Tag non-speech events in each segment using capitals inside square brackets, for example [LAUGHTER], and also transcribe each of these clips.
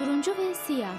Turuncu ve siyah.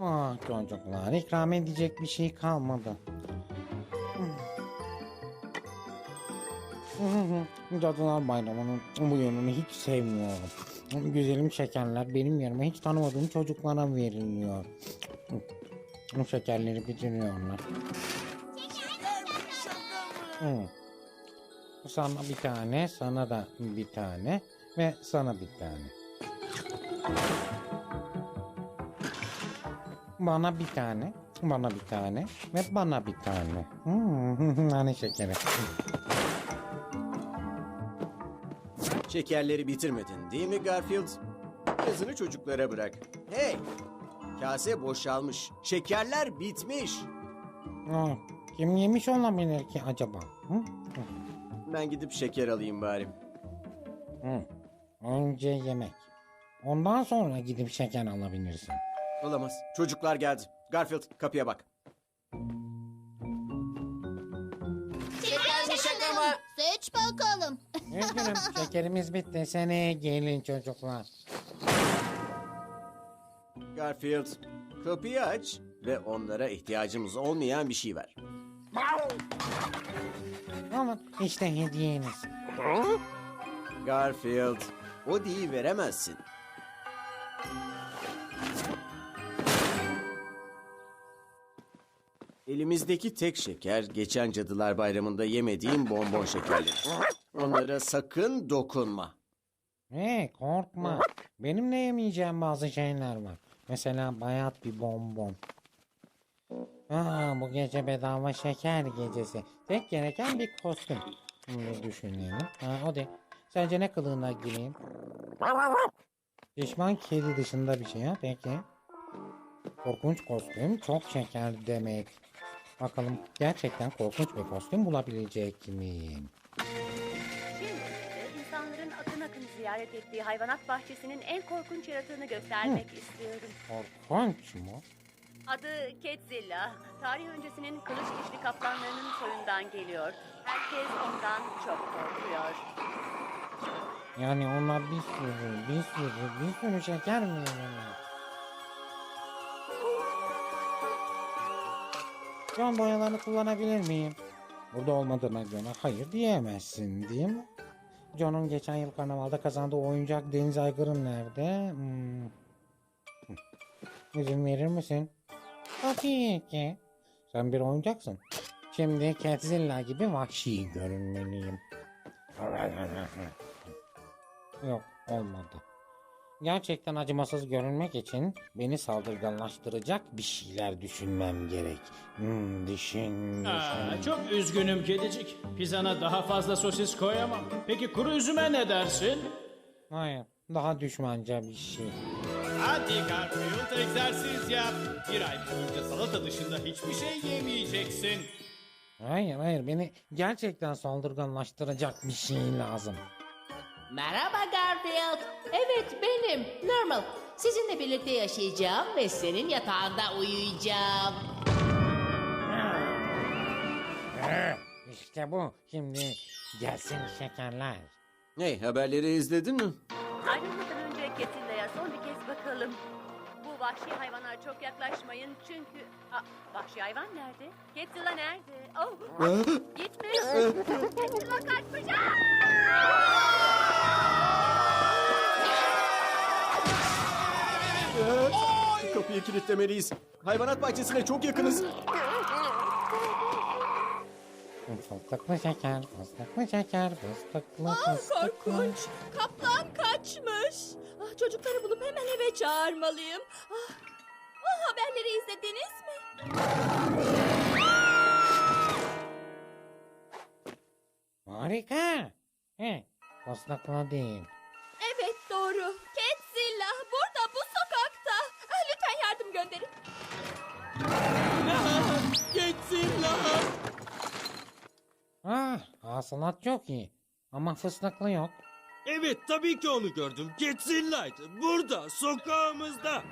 Ah çocuklar ikram edecek bir şey kalmadı. [LAUGHS] Cadılar Bayramı'nın bu yönünü hiç sevmiyorum. Güzelim şekerler benim yerime hiç tanımadığım çocuklara veriliyor. Bu şekerleri bitiriyorlar. Hı. Sana bir tane, sana da bir tane ve sana bir tane. Bana bir tane, bana bir tane ve bana bir tane. Hmm, nane [LAUGHS] şekeri. Şekerleri bitirmedin değil mi Garfield? Yazını çocuklara bırak. Hey! Kase boşalmış. Şekerler bitmiş. Aa, kim yemiş olabilir ki acaba? Hı? Ben gidip şeker alayım bari. Hı. Önce yemek. Ondan sonra gidip şeker alabilirsin. Olamaz. Çocuklar geldi. Garfield kapıya bak. Seç bakalım. Üzgünüm [LAUGHS] şekerimiz bitti. Seneye gelin çocuklar. Garfield kapıyı aç ve onlara ihtiyacımız olmayan bir şey ver. Alın işte hediyeniz. Garfield o değil veremezsin. Elimizdeki tek şeker geçen Cadılar Bayramı'nda yemediğim bonbon şekerleri. Onlara sakın dokunma. Hey korkma. Benim de yemeyeceğim bazı şeyler var. Mesela bayat bir bonbon. Aa, bu gece bedava şeker gecesi. Tek gereken bir kostüm. Şimdi düşünelim. Ha, o de. Sence ne kılığına gireyim? Pişman kedi dışında bir şey ha peki. Korkunç kostüm çok şeker demek. Bakalım gerçekten korkunç bir kostüm bulabilecek miyim? Akın ziyaret ettiği hayvanat bahçesinin en korkunç yaratığını göstermek istiyorum. Korkunç mu? Adı Ketzilla. Tarih öncesinin kılıç dişli kaplanlarının soyundan geliyor. Herkes ondan çok korkuyor. Yani ona bir sürü, bir sürü, bir sürü şeker mi verirler? Can boyalarını kullanabilir miyim? Burada olmadığına göre hayır diyemezsin değil mi? John'un geçen yıl karnavalda kazandığı oyuncak deniz aygırı nerede? Hmm. İzin verir misin? Tabii ki. Sen bir oyuncaksın. Şimdi Catzilla gibi vahşi görünmeliyim. [LAUGHS] Yok olmadı. Gerçekten acımasız görünmek için beni saldırganlaştıracak bir şeyler düşünmem gerek. Hmm, düşün, Aa, düşün. çok üzgünüm kedicik. Pizzana daha fazla sosis koyamam. Peki kuru üzüme ne dersin? Hayır daha düşmanca bir şey. Hadi Garfield egzersiz yap. Bir ay boyunca salata dışında hiçbir şey yemeyeceksin. Hayır hayır beni gerçekten saldırganlaştıracak bir şey lazım. Merhaba Garfield. Evet benim. Normal. Sizinle birlikte yaşayacağım ve senin yatağında uyuyacağım. İşte bu şimdi gelsin şekerler. Hey haberleri izledin mi? Ayrılmadan önce Ketzilla'ya son bir kez bakalım. Bu vahşi hayvana çok yaklaşmayın çünkü... Aa, vahşi hayvan nerede? Ketzilla nerede? Oh, gitmiş. Ketzilla kaçmış. Kapıyı kilitlemeliyiz. Hayvanat bahçesine çok yakınız. Fıstıklı şeker, fıstıklı şeker, fıstıklı fıstıklı. Korkunç. Kaplan kaçmış. Ah, çocukları bulup hemen eve çağırmalıyım. Ah, ah, haberleri izlediniz mi? Harika. He, fıstıklı değil. Evet doğru. Ketzilla burada Geçsinler. Ah, hasılat çok iyi. Ama fıstıklı yok. Evet tabii ki onu gördüm. Geçsinler. Burada sokağımızda.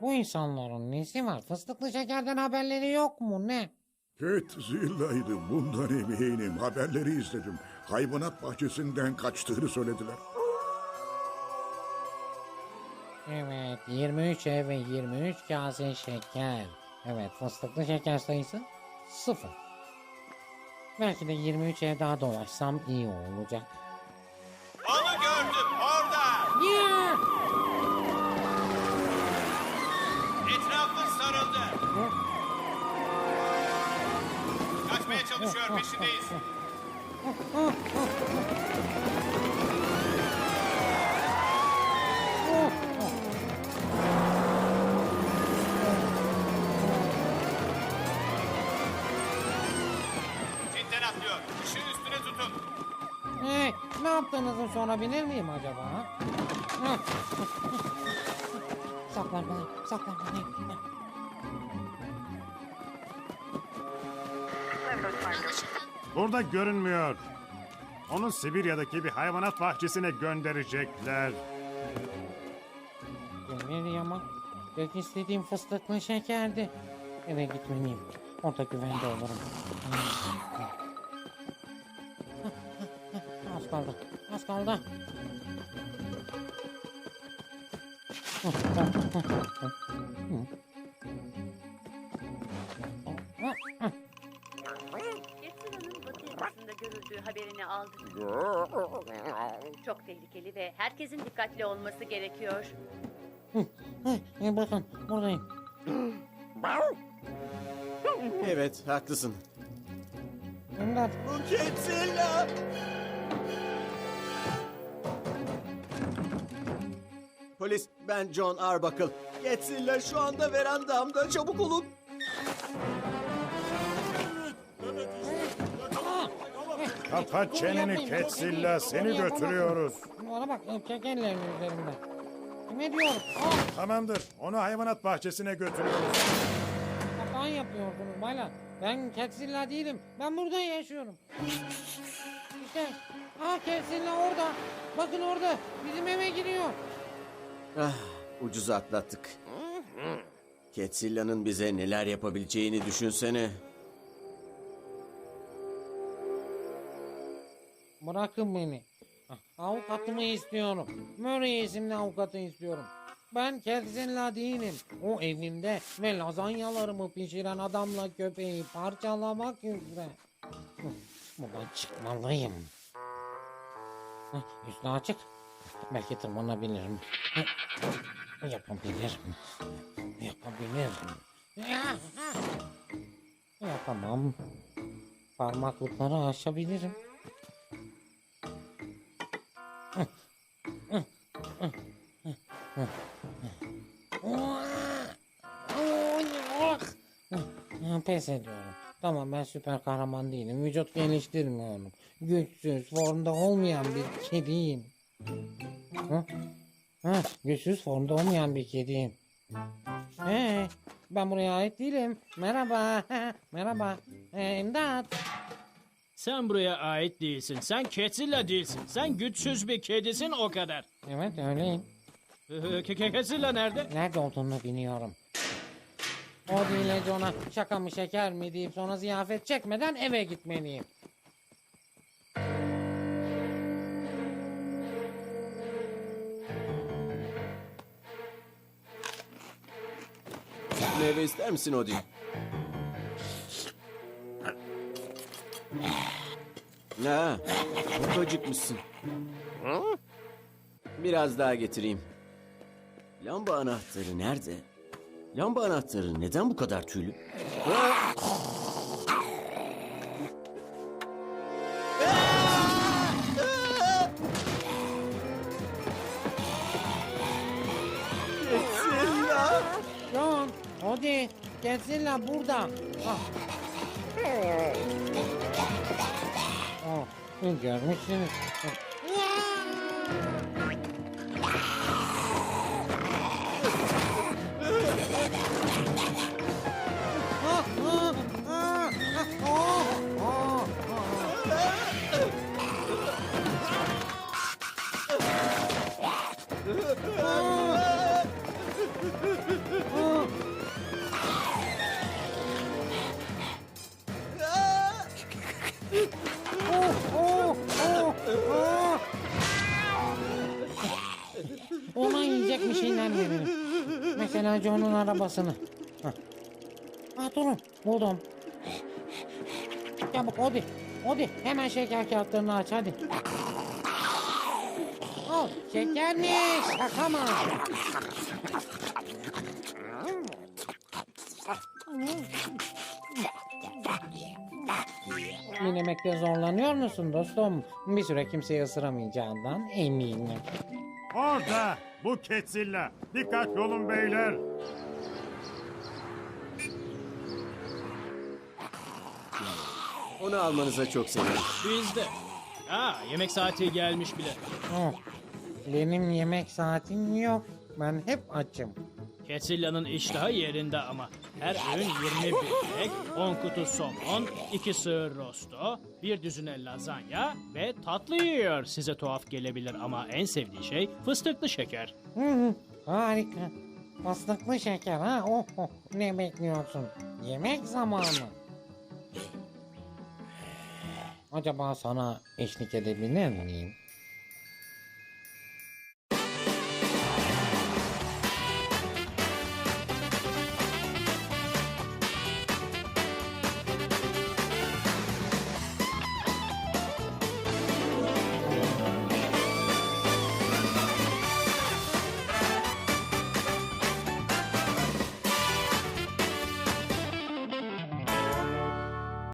Bu insanların nesi var? Fıstıklı şekerden haberleri yok mu ne? Ketzilla'ydı bundan eminim. Haberleri izledim. Hayvanat bahçesinden kaçtığını söylediler. Evet 23 ev ve 23 kase şeker. Evet fıstıklı şeker sayısı sıfır. Belki de 23 ev daha dolaşsam iyi olacak. Onu gördüm orada. Yeah! Etrafın sarıldı. Kaçmaya çalışıyor peşindeyiz. [LAUGHS] Atlıyor. Işığı üstüne tutun. Hey, ne yaptığınızı sorabilir miyim acaba? saklanmalıyım, saklanmalıyım. Burada görünmüyor. Onu Sibirya'daki bir hayvanat bahçesine gönderecekler. Demir yamak. Tek istediğim fıstıklı şekerdi. Eve gitmeliyim. Orada güvende olurum. [LAUGHS] kaldı. Az kaldı. Batı yakasında görüldüğü haberini aldık. Çok tehlikeli ve herkesin dikkatli olması gerekiyor. Hey, bakın buradayım. Evet, haklısın. İmdat. Bu Ketzilla! Polis, ben John Arbuckle. Ketzilla şu anda verandamda. Çabuk olun. Kapat çeneni Ketzilla seni götürüyoruz. Bana bak erkek ellerinin üzerinde. Ne diyorum? Ah, Tamamdır onu hayvanat bahçesine götürüyoruz. hata yapıyorsunuz baylar. Ben Ketzilla değilim. Ben burada yaşıyorum. İşte. Ah Ketzilla orada. Bakın orada. Bizim eve giriyor. Ah, ucuz atlattık. Ketzilla'nın bize neler yapabileceğini düşünsene. Bırakın beni. Avukatımı istiyorum. Murray isimli avukatı istiyorum. Ben Ketzilla değilim. O evimde ve lazanyalarımı pişiren adamla köpeği parçalamak üzere. Buradan çıkmalıyım. Hı, Üstü açık. Belki tırmanabilirim. Hı, Yapabilirim. Yapabilirim. Yapamam. Parmaklıkları aşabilirim. Pes ediyorum. Tamam ben süper kahraman değilim. Vücut geliştirmiyorum. Güçsüz, formda olmayan bir kediyim. Hı? Ha, güçsüz formda olmayan bir kediyim. Hey, ben buraya ait değilim. Merhaba. Merhaba. Ee, imdat. Sen buraya ait değilsin. Sen Ketzilla değilsin. Sen güçsüz bir kedisin o kadar. Evet öyleyim. Ee, Ke- Ke- Ketzilla nerede? Nerede olduğunu biliyorum. O değil John'a şaka mı şeker mi deyip sonra ziyafet çekmeden eve gitmeliyim. Meyve ister misin Odin? Ha, çok acıkmışsın. Biraz daha getireyim. Lamba anahtarı nerede? Lamba anahtarı neden bu kadar tüylü? Ketzilla! John, Odi, Godzilla burada. Ah. Oh, görmüşsünüz. Ah, Ona yiyecek bir şeyler verelim. Mesela John'un arabasını. Hah. Ah durun buldum. Çabuk Odi. Odi hemen şeker kağıtlarını aç hadi. Al şekermiş. Şaka mı? Dinlemekte zorlanıyor musun dostum? Bir süre kimseyi ısıramayacağından eminim. Orada! Bu Ketzilla. Dikkatli olun beyler. Onu almanıza çok sevinirim. Biz de. Aa, yemek saati gelmiş bile. Oh, benim yemek saatim yok. Ben hep açım. Ketilla'nın iştahı yerinde ama. Her öğün 20 biftek, 10 kutu somon, 2 sığır rosto, bir düzine lazanya ve tatlı yiyor. Size tuhaf gelebilir ama en sevdiği şey fıstıklı şeker. Hı hı, harika. Fıstıklı şeker ha? Oh, oh. Ne bekliyorsun? Yemek zamanı. Acaba sana eşlik edebilir miyim?